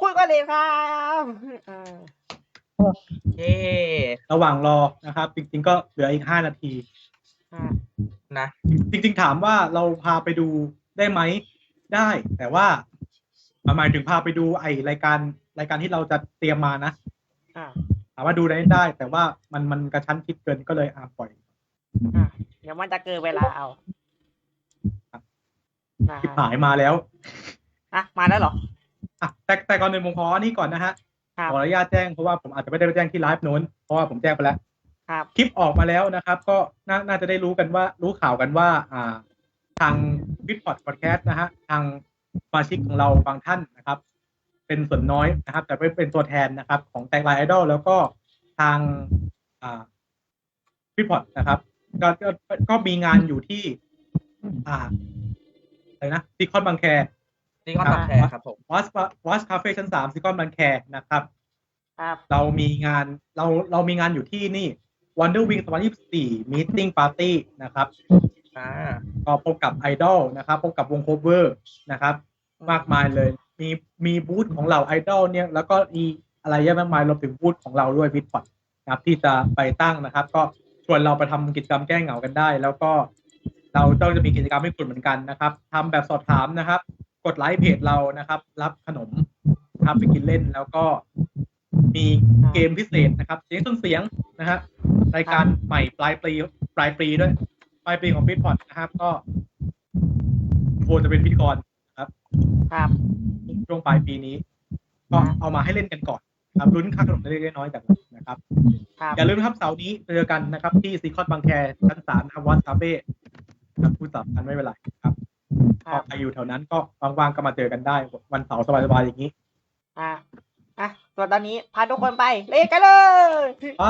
คุยกันเลยครับเออเย่ระหว่างรอนะครับ จริงๆก็เหลืออีกห้านาที อะนะ จริงๆถามว่าเราพาไปดูได้ไหมได้ แต่ว่าหมายถึงพาไปดูไอรายการรายการที่เราจะเตรียมมานะอะถามว่าดูได้ได้ แต่ว่ามันมันกระชั้นชิดเกินก็เลยอาปล่อยอะเดี๋ยวมันจะเกินเวลาเอานะทิบหายมาแล้วอะมาแล้วเหรออะ แต่แต่ก่อนหนึ่งผมขออันนี้ก่อนนะฮะครับขออนุญาตแจ้งเพราะว่าผมอาจจะไม่ได้ไปแจ้งที่ไลฟ์โน้นเพราะว่าผมแจ้งไปแล้วครับคลิปออกมาแล้วนะครับ ก็น่าน่าจะได้รู้กันว่ารู้ข่าวกันว่า อ่า ทางวิดพอดพอดแคสต์นะฮะทางสมาชิกของเราบางท่านนะครับ เป็นส่วนน้อยนะครับ แต่ไม่เป็นตัวแทนนะครับ ของแตงไลน์ไอดอลแล้วก็ทางอ่าวิดพอดนะครับก็ก็ก็มีงานอยู่ที่ อ่าอะไรนะซีคอนบางแค นี่ก็ตัดแทนครับผมวอสวอสคาเฟ่ชั้นสามซีคอนบางแคนะครับ ครับ เรามีงานเราเรามีงานอยู่ที่นี่ Wonder Wing 2024 Meeting Party นะครับอ่าก็พบกับไอดอลนะครับ พบกับวงโคเวอร์นะครับ มากมายเลย มีมีบูธของเราไอดอลเนี่ย แล้วก็มีอะไรเยอะมากมายรวมถึงบูธของเราด้วยวิดพอดนะครับที่จะไปตั้งนะครับ ก็ชวนเราไปทำกิจกรรมแก้เหงากันได้ แล้วก็เราต้องจะมีกิจกรรมให้คุณเหมือนกันนะครับทำแบบสอบถามนะครับก ดไลค์เพจเรานะครับ รับขนมนะครับไปกินเล่นแล้วก็มีเกมพิเศษนะครับเสียงต้นเสียงนะฮะรายการใหม่ปลายปีปลายปีด้วย ปลายปีของฟิตพอดนะครับ ก็โทจะเป็นพิธีกรนะครับครับช่วงปลายปีนี้ ก็เอามาให้เล่นกันก่อนครับลุ้นค่าขนมเล็กๆน้อยๆจากเรานะครับครับอย่าลืมนะครับเสาร์นี้เจอกันนะครับ ที่ซีคอนบางแคชั้นสามนะครับวัดคาเฟ่ครับพูดสับกันไม่เป็นไรครับค ก็รับใครอยู่แถวนั้นก็ว่างๆก็มาเจอกันได้ วันเสาร์สบายๆอย่างนี้ อะอะส่วนตอนนี้พาทุกคนไปเล่นกันเลยไป